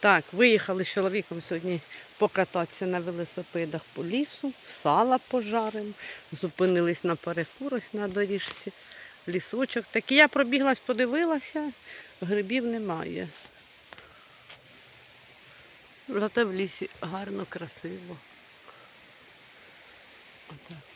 Так, виїхали з чоловіком сьогодні покататися на велосипедах по лісу, сала пожаримо, зупинились на перекур ось на доріжці, лісочок. такий. я пробіглась, подивилася, грибів немає. Зате в лісі гарно, красиво. Отак.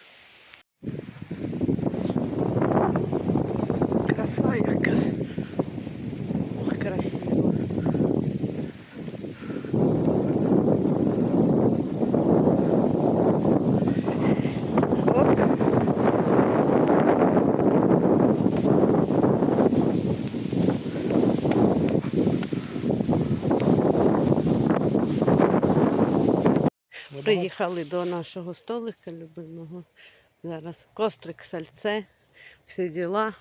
Приїхали до нашого столика любимого. Зараз кострик, сальце, всі діла.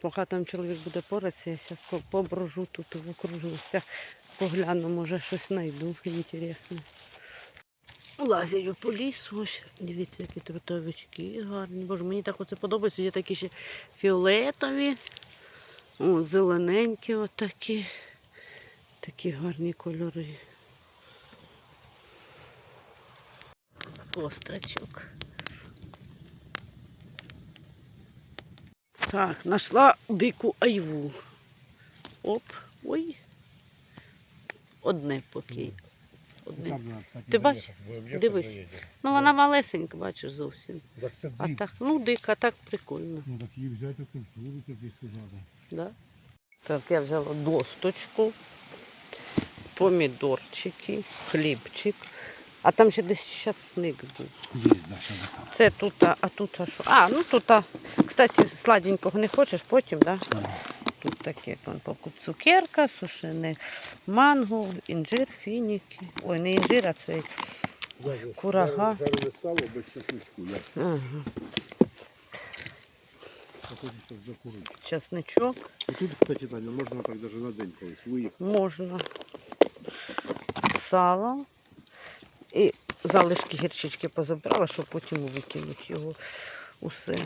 Поки там чоловік буде поратися, я зараз поброжу тут в окружностях. Погляну, може щось знайду інтересне. Лазять по лісу, ось дивіться, які трутовички гарні. Боже, мені так оце подобається. Є такі ще фіолетові, о, зелененькі отакі. Такі гарні кольори. Кострачок. Так, знайшла дику айву. Оп, ой. Одне поки. Одне. Ти бачиш? Дивись. Ну вона малесенька, бачиш зовсім. Так це А так, ну дика, так прикольно. Ну так її взяти культуру тобі сказати. Да? Так, я взяла досточку, помідорчики, хлібчик. А там ще десь часник був. Є. Це тут, а а тут а що? А, ну тут, а, кстати, сладенького не хочеш потім, да? Тут таке там цукерка, сушене манго, інжир, фініки. Ой, не інжир, а цей. Курага. Жарене сало без чесничку. Я Ага. закурити. Часничок І тут, кстати, Таня, можна так навіть на день колись виїхати. можна. Сало. І залишки гірчички позабрала, щоб потім викинути його усе.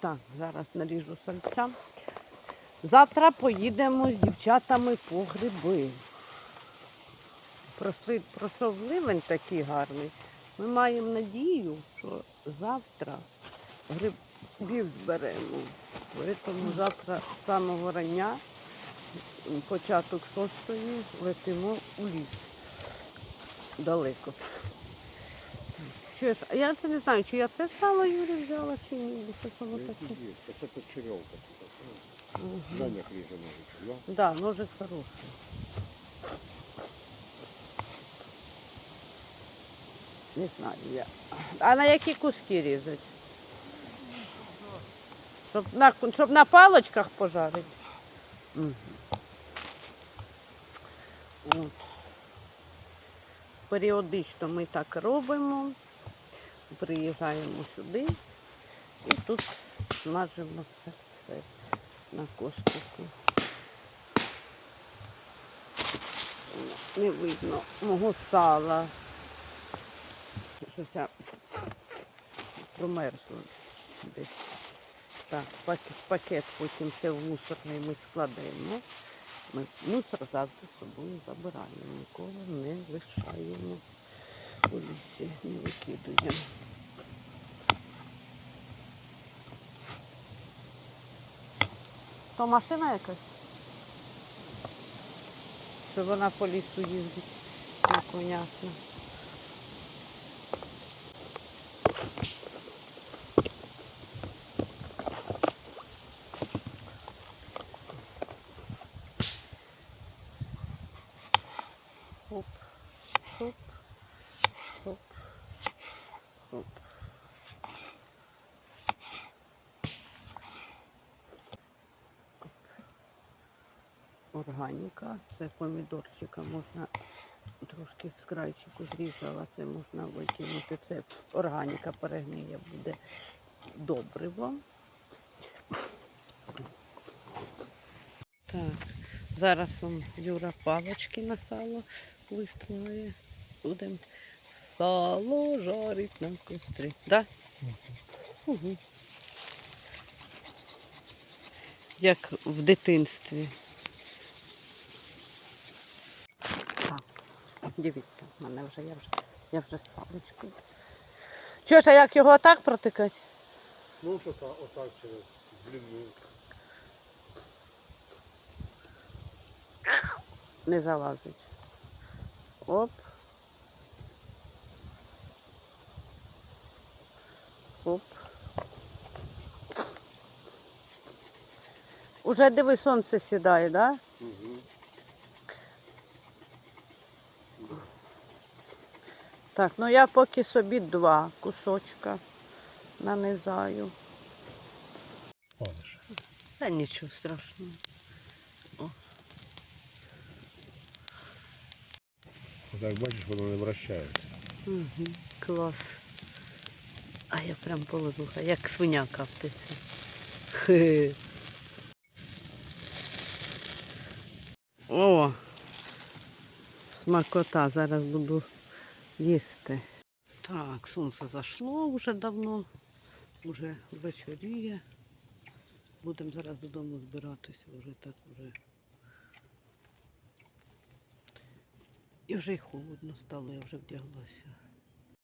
Так, зараз наріжу сальця. Завтра поїдемо з дівчатами по гриби. Пройшли, пройшов ливень такий гарний. Ми маємо надію, що завтра грибів зберемо. Тому завтра з самого рання, початок шостої, летимо у ліс. Далеко. Чуєш, я це не знаю, чи я це сало Юрі взяла, чи ні. Це воно таке. Це кочерьовка. Даня ріже ножичок, да? Да, ножик хороший. Не знаю я. А на які куски різати? Щоб на, щоб на палочках пожарити? Мгм. От. Періодично ми так робимо. Приїжджаємо сюди і тут смажимо це все на костику. Не видно мого сала. Щось я промерзла десь. Так, пакет потім все в мусорний ми складемо. Ми мусор завжди з собою забираємо, ніколи не лишаємо у лісі, не викидуємо. То машина якась? Що вона по лісу їздить, непонятно. Хоп, Органіка, це помідорчика можна трошки з крайчику зрізала, це можна викинути. Це органіка перегниє буде добриво. Так, зараз он Юра палочки на сало виставляє. Будемо сало жарить на кострі. Да? Угу. Як в дитинстві. Дивіться, в мене вже я вже я вже з паличкою. Чуєш, а як його отак протикати? Ну, что то вот так через длину. Не залазить. Оп. Оп. Уже диви, сонце сідає, да? Так, ну я поки собі два кусочка нанизаю. Палыш. Та нічого страшного. Так бачишь, воно не вращается. Угу, клас. А я прям полудуха, як свиня каптиться. О! Смакота, зараз буду їсти. Так, сонце зайшло вже давно, вже вечоріє. Будемо зараз додому збиратися, вже так вже. І вже й холодно стало, я вже вдяглася.